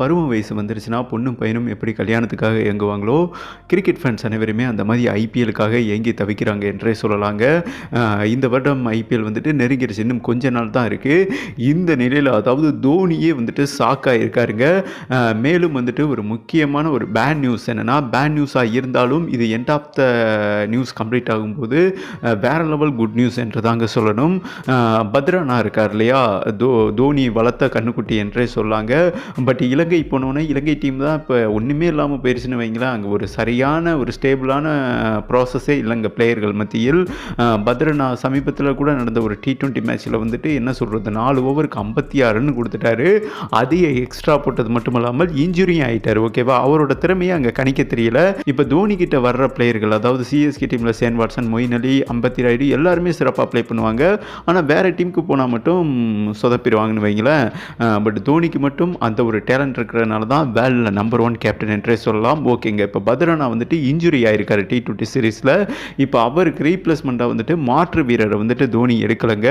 பருவ வயசு வந்துருச்சுன்னா பொண்ணும் பையனும் எப்படி கல்யாணத்துக்காக இயங்குவாங்களோ? கிரிக்கெட் ஃபேன்ஸ் அனைவருமே அந்த மாதிரி ஐபிஎலுக்காக இயங்கி தவிக்கிறாங்க என்றே சொல்லலாங்க. இந்த வருடம் ஐபிஎல் வந்துட்டு நெருங்கிடுச்சு இன்னும் கொஞ்ச நாள் தான் இருக்குது இந்த நிலையில் அதாவது தோனியே வந்துட்டு ஷாக்காக இருக்காருங்க. மேலும் வந்துட்டு ஒரு முக்கியமான ஒரு பேட் நியூஸ் என்னென்னா பேட் நியூஸாக இருந்தாலும் இது end of the news complete ஆகும்போது வேற லெவல் குட் நியூஸ் என்று தாங்க சொல்லணும். பத்ரானா பத்ரனா இருக்கார் இல்லையா? தோ தோனி வளர்த்த கண்ணுக்குட்டி என்றே சொல்லாங்க. பட் இலங்கை போனோன்னே இலங்கை டீம் தான் இப்போ ஒன்றுமே இல்லாமல் போயிடுச்சுன்னு வைங்களேன். அங்கே ஒரு சரியான ஒரு ஸ்டேபிளான ப்ராசஸே இல்லைங்க பிளேயர்கள் மத்தியில். அஹ் பத்ரனா சமீபத்தில் கூட நடந்த ஒரு டி டுவெண்ட்டி மேட்ச்சில் வந்துட்டு என்ன சொல்கிறது நாலு ஓவருக்கு ஐம்பத்தி ஆறுன்னு கொடுத்துட்டாரு. அதிக எக்ஸ்ட்ரா போட்டது மட்டும் இல்லாமல் இன்ஜுரியும் ஆகிட்டார் ஓகேவா அவரோட திறமையை அங்கே கணிக்க தெரியல. இப்போ தோனி கிட்ட வர்ற பிளேயர்கள் அதாவது சிஎஸ்கே டீமில் சேன் வாட்சன் மொயின் அலி அம்பத்தி ராயுடு எல்லாருமே சிறப்பாக ப்ளே பண்ணுவாங்க. ஆனால் வேறு டீமுக்கு போனால் மட்டும் சொதப்பிடுவாங்கன்னு வைங்களேன். பட் தோனிக்கு மட்டும் அந்த ஒரு டேலண்ட் இருக்கிறதுனால தான் வேலில் நம்பர் ஒன் கேப்டன் என்றே சொல்லலாம். ஓகேங்க இப்போ பத்ரனா வந்துட்டு இன்ஜுரி ஆயிருக்காரு டி டுவெண்ட்டி சீரீஸில் இப்போ அவருக்கு ரீப்ளேஸ்மெண்ட்டாக வந்துட்டு மாற்று வீரரை வந்துட்டு தோனி எடுக்கலைங்க.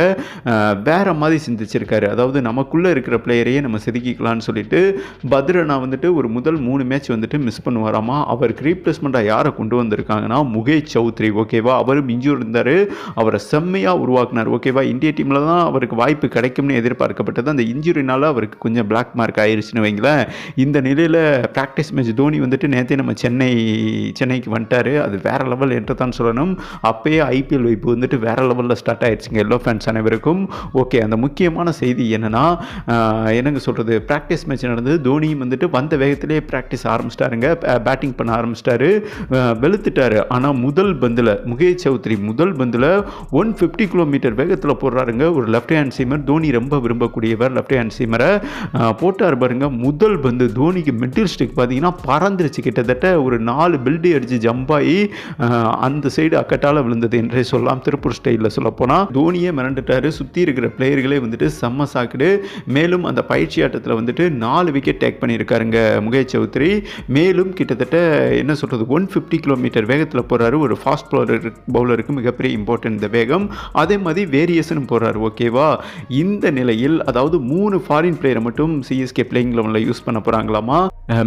வேற மாதிரி சிந்திச்சிருக்காரு. அதாவது நமக்குள்ளே இருக்கிற பிளேயரையே நம்ம செதுக்கிக்கலாம்னு சொல்லிட்டு பத்ரனா வந்துட்டு ஒரு முதல் மூணு மேட்ச் வந்துட்டு மிஸ் பண்ணுவாராமா? அவருக்கு ரீப்ளேஸ்மெண்ட்டாக யாரை கொண்டு வந்திருக்காங்கன்னா முகேஷ் சௌத்ரி. ஓகேவா அவரும் இன்ஜூர் இருந்தார். அவரை செம்மையாக உருவாக்குனார். ஓகேவா இந்திய டீமில் தான் அவருக்கு வாய்ப்பு கிடைக்கும்னு எதிர்பார்க்கப்பட்டது. அந்த இன்ஜுரினால் அவருக்கு கொஞ்சம் பிளாக் மார்க் ஆயிருச்சுன்னு வைங்களேன். இந்த நிலையில் ப்ராக்டிஸ் மேட்ச் தோனி வந்துட்டு நேற்றே நம்ம சென்னை சென்னைக்கு வந்துட்டார். அது வேறு லெவல் என்று தான் சொல்லணும். அப்போயே ஐபிஎல் வைப்பு வந்துட்டு வேறு லெவலில் ஸ்டார்ட் ஆகிடுச்சிங்க எல்லோ ஃபேன்ஸ் அனைவருக்கும். ஓகே அந்த முக்கியமான செய்தி என்னென்னா என்னங்க சொல்கிறது ப்ராக்டிஸ் மேட்ச் நடந்தது. தோனியும் வந்துட்டு வந்த வேகத்திலே ப்ராக்டிஸ் ஆரம்பிச்சிட்டாருங்க. பேட்டிங் பண்ண ஆரம்பிச்சிட்டாரு. வெளுத்துட்டாரு. ஆனால் முதல் பந்தில் முகேஷ் சௌத்ரி முதல் பந்தில் ஒன் ஃபிஃப்டி கிலோமீட்டர் வேகத்தில் போடுறாருங்க. ஒரு லெஃப்ட் ஹேண்ட் சீமர் தோனி ரொம்ப விரும்பக்கூடியவர். லெஃப்ட் ஹேண்ட் சீமரை போட்டார் பாருங்க. முதல் பந்து தோனிக்கு மிடில் ஸ்டிக் பார்த்தீங்கன்னா பறந்துருச்சு. கிட்டத்தட்ட ஒரு நாலு பில்டி அடித்து ஜம்பாகி அந்த சைடு அக்கட்டால் விழுந்தது என்றே சொல்லலாம். திருப்பூர் ஸ்டைலில் சொல்லப்போனால் தோனியே மிரண்டுட்டாரு. சுற்றி இருக்கிற பிளேயர்களே வந்துட்டு செம்ம சாக்குடு. மேலும் அந்த பயிற்சி ஆட்டத்தில் வந்துட்டு நாலு விக்கெட் டேக் பண்ணியிருக்காருங்க முகேஷ் சௌத்ரி. மேலும் கிட்டத்தட்ட என்ன சொல்கிறது ஒன் ஃபிஃப்டி கிலோமீட்டர் வேகத்தில் போகிறாரு ஒரு ஃபாஸ்ட் பவுலர் பவுலருக்கு மிகப்பெரிய இம்பார்ட்டன்ட் இந்த வேகம். அதே மாதிரி வேரியேஷனும் போகிறாரு ஓகேவா இந்த நிலையில் அதாவது மூணு ஃபாரின் பிளேயரை மட்டும் சிஎஸ்கே பிளேயிங் லெவனில் யூஸ் பண்ண போகிறாங்களாமா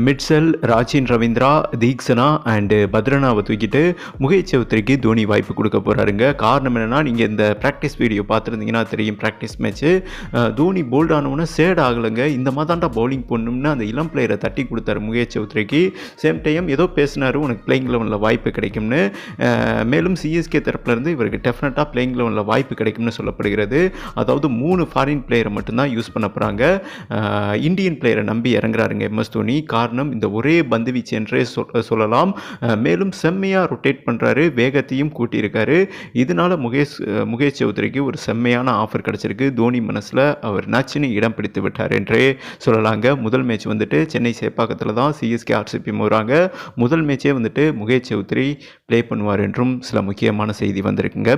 மிட்சல் ராஜின் ரவீந்திரா தீக்ஷனா அண்டு பத்ரனாவை தூக்கிட்டு முகேஷ் சௌத்ரிக்கு தோனி வாய்ப்பு கொடுக்க போகிறாருங்க காரணம் என்னென்னா நீங்கள் இந்த ப்ராக்டிஸ் வீடியோ பார்த்துருந்தீங்கன்னா தெரியும் ப்ராக்டிஸ் மேட்ச்சு தோனி போல்ட் ஆனவுடனே சேட் ஆகலைங்க. இந்த மாதிரி தான்டா பவுலிங் பண்ணணும்னு அந்த இளம் பிளேயரை தட்டி கொடுத்தாரு முகேஷ் சௌத்ரிக்கு சேம் டைம் ஏதோ பேசினாரு உனக்கு பிளேயிங் லெவனில் வாய்ப்பு கிடைக்கும்னு. மேலும் சிஎஸ்கே தரப்புலேருந்து இவருக்கு டெஃபினட்டாக பிளேயிங் லெவனில் வாய்ப்பு கிடைக்கும்னு சொல்லப்படுகிறது. அதாவது மூணு ஃபாரின் பிளேயரை மட்டும்தான் யூஸ் பண்ண போகிறாங்க இந்தியன் பிளேயரை நம்பி இறங்குறாருங்க எம்எஸ் தோனி. காரணம் இந்த ஒரே பந்து வீச்சு என்றே சொல் சொல்லலாம். மேலும் செம்மையாக ரொட்டேட் பண்ணுறாரு வேகத்தையும் கூட்டியிருக்காரு. இதனால முகேஷ் முகேஷ் சௌத்ரிக்கு ஒரு செம்மையான ஆஃபர் கிடச்சிருக்கு. தோனி மனசில் அவர் நச்சுன்னு இடம் பிடித்து விட்டார் என்றே சொல்லலாங்க. முதல் மேட்ச் வந்துட்டு சென்னை சேப்பாக்கத்தில் தான் சிஎஸ்கே ஆர்சிபி போகிறாங்க முதல் மேட்சே வந்துட்டு முகேஷ் சௌத்ரி ப்ளே பண்ணுவார் என்றும் சில முக்கியமான செய்தி வந்திருக்குங்க.